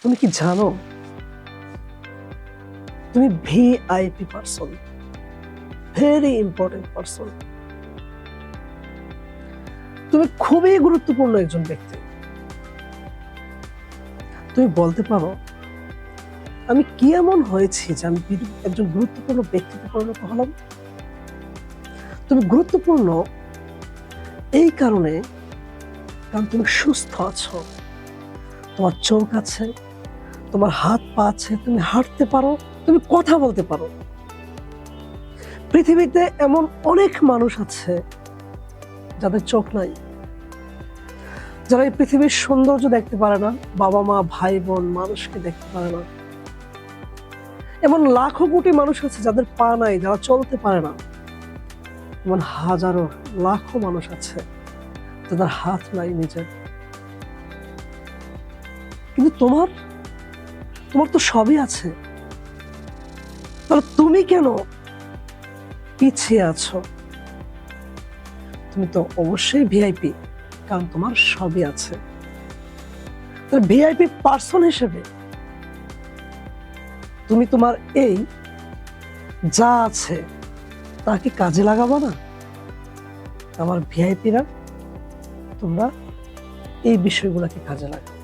তুমি কি জানো? তুমি VIP person very important person তুমি খুবই গুরুত্বপূর্ণ একজন ব্যক্তি। তুমি বলতে পারো, আমি কি এমন হয়েছি যে আমি একজন গুরুত্বপূর্ণ ব্যক্তিতে পরিণত হলাম? তুমি গুরুত্বপূর্ণ এই কারণে কারণ তুমি সুস্থ আছো। তোমার চোখ আছে, তোমার হাত পা আছে, তুমি হাঁটতে পারো, তুমি কথা বলতে পারো। পৃথিবীতে এমন অনেক মানুষ আছে যাদের চোখ নাই। যারা এই পৃথিবীর সৌন্দর্য দেখতে পারে না, বাবা মা, ভাই বোন, মানুষকে দেখতে পারে না। এমন লাখো কোটি মানুষ আছে যাদের পা নাই, যারা চলতে পারে না। এমন হাজারো, লাখো মানুষ আছে যাদের হাত নাই নিজের। কিন্তু তোমার তোমার তো সবই আছে। তাহলে তুমি কেন পিছিয়ে আছো? তুমি তো অবশ্যই ভিআইপি কারণ তোমার সবই আছে। তাহলে ভিআইপি পার্সন হিসেবে তুমি তোমার এই যা আছে তাকে কাজে লাগাবো না? আমার ভিআইপিরা তোমরা এই বিষয়গুলোকে কাজে লাগাও।